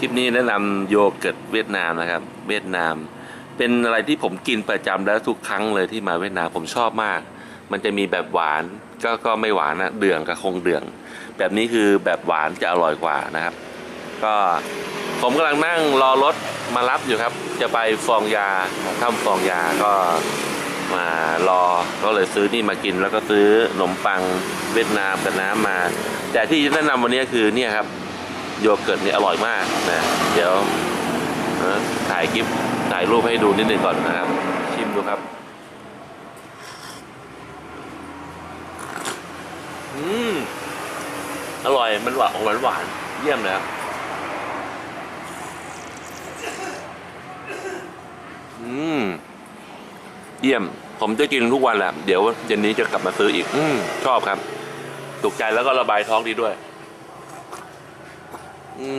คลิปนี้แนะนำโยเกิร์ตเวียดนามนะครับ เวียดนาม เป็นอะไรที่ผมกินประจำแล้วทุกครั้งเลยที่มาเวียดนามผมชอบมาก มันจะมีแบบหวานก็ก็ไม่หวานนะเดืองกับคงเดือง แบบนี้คือแบบหวานจะอร่อยกว่านะครับ ก็ผมกำลังนั่งรอรถมารับอยู่ครับ จะไปฟองยาถ้ำฟองยาก็มารอก็เลยซื้อนี่มากินแล้วก็ซื้อขนมปังเวียดนามกับน้ำมา แต่ที่แนะนำวันนี้คือเนี่ยครับ โยเกิร์ตเนี่ยอร่อยมากนะเดี๋ยวถ่ายคลิปถ่ายรูปให้ดูนิดนึงก่อนนะครับ ชิมดูครับ อืม อร่อยมันหวานหวานหวานเยี่ยมเลยครับอืม เยี่ยม ผมจะกินทุกวันแหละ เดี๋ยวเย็นนี้จะกลับมาซื้ออีก อืม ชอบครับ ถูกใจแล้วก็ระบายท้องดีด้วย Mm.